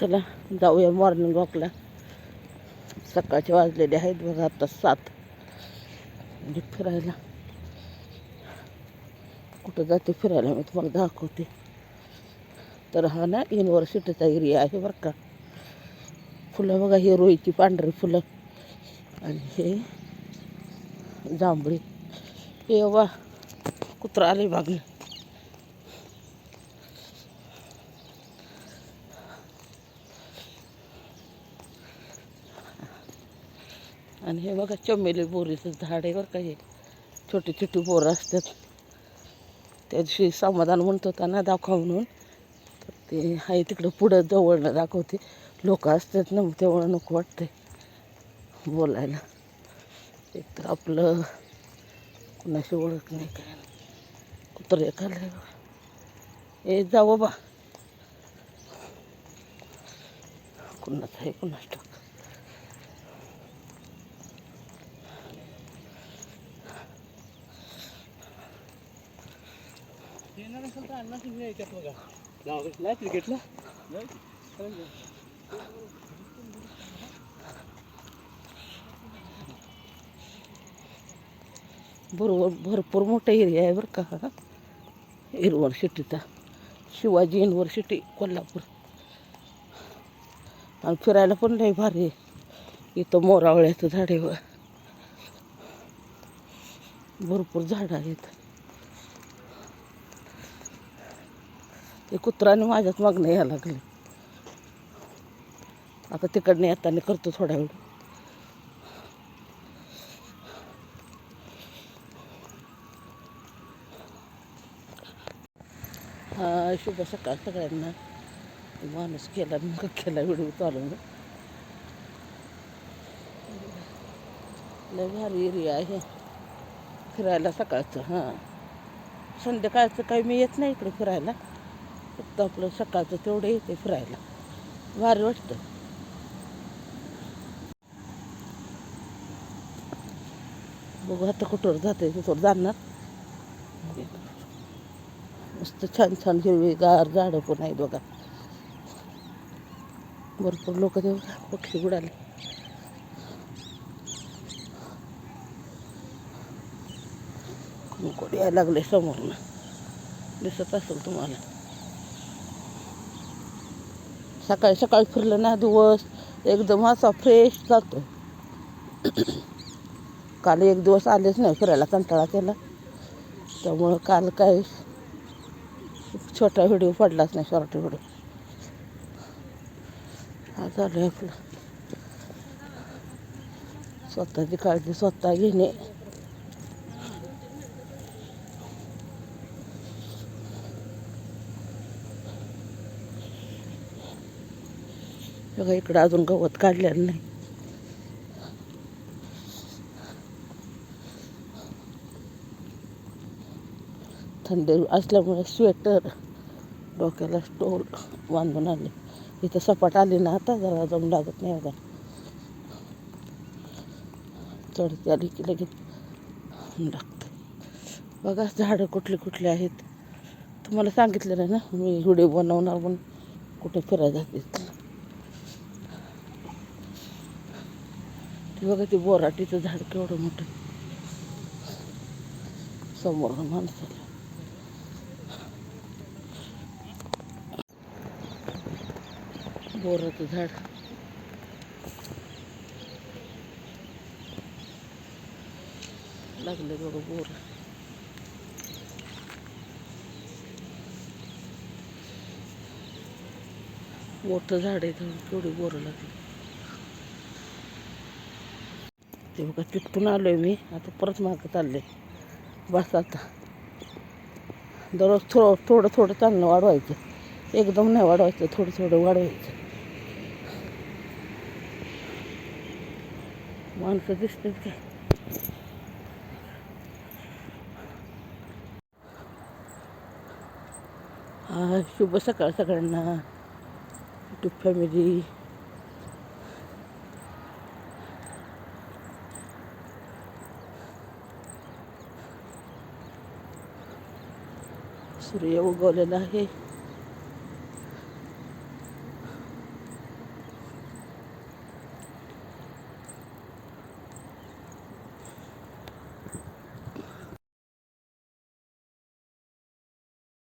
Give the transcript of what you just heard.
चला जाऊया मॉर्निंग वॉकला सकाळचे वाजलेले आहेत बघा आता सात. म्हणजे फिरायला. कुठं जाते फिरायला मी तुम्हाला दाखवते. तर हा ना युनिव्हर्सिटीचा एरिया आहे बरं का. फुलं बघा हे रोईची पांढरी फुलं. आणि हे जांभळी. हे वा कुत्रा आले मागणं आणि हे बघा चमेली बोरीचं झाड आहे बरं का हे. छोटी छोटी बोरं असतात. त्या दिवशी समाधान म्हणत होता ना दाखवा म्हणून. तर ते आहे तिकडं पुढं जवळनं दाखवते. लोक असतात ना मग तेवढं नको वाटतंय बोलायला. एक तर आपलं कुणाशी ओळख नाही काय नाही कुत्र एखादं ए जा बाबा. कुणाचं आहे कुणाच टाक क्रिकेटला बरोबर भरपूर मोठा एरिया आहे बरं का. युनिव्हर्सिटीचा शिवाजी युनिव्हर्सिटी कोल्हापूर. आणि फिरायला पण नाही भारी इथं मोरावळ्याचं झाड आहे भरपूर झाडं आहेत. ते कुत्राने माझ्याच मागणं यायला लागले. आता तिकडनं येताना करतो थोडा वेळ. हा शुभ सकाळ सगळ्यांना. माणूस केला मग केला व्हिडिओ चालू लय भारी एरिया आहे. फिरायला सकाळचं हां. संध्याकाळचं काही मी येत नाही इकडे फिरायला. फक्त आपलं सकाळचं तेवढं येते फिरायला. भारी वाटतं. बघू आता कुठवर जाते तिथवर जाणार. मस्त छान छान हिरवीगार झाडं पण आहेत बघा. भरपूर लोक ते बघा पक्षी उडाले कोण यायला लागले समोरनं. दिसत असेल तुम्हाला. सकाळी सकाळी फिरलं ना दिवस. एकदम असा फ्रेश जातो काल एक दिवस आलेच नाही फिरायला कंटाळा केला. त्यामुळं काल काय छोटा व्हिडिओ पडलाच नाही शॉर्ट व्हिडिओ. हा झालं आहे आपलं. स्वतःची काळजी स्वतः घेणे. बघा इकडं अजून गवत काढलेलं नाही. थंडी असल्यामुळे स्वेटर डोक्याला स्टोल बांधून आले. इथं सपाट आली ना आता जरा जाऊन लागत नाही बघा चढती आली की लगेच लागतं. बघा झाडं कुठली कुठली आहेत. तुम्हाला सांगितलेलं नाही ना मी व्हिडिओ बनवणार म्हणून कुठे फिरायला जाते ते बघा ते बोराटीचं झाड केवढं मोठं समोर माणसाला बोराचं झाड लागले बघा बोर मोठं झाड आहे त्यामुळे केवढी बोरं लागली ते बघा तिथून आहे मी. आता परत मागं चालले. बस आता. दररोज थोडं थोडं थोडं चालणं वाढवायचं. एकदम नाही वाढवायचं थोडं थोडं वाढवायचं. माणसं दिसतात काय हा शुभ सकाळ सगळ्यांना. युट्यूब फॅमिली सूर्य उगवलेला आहे.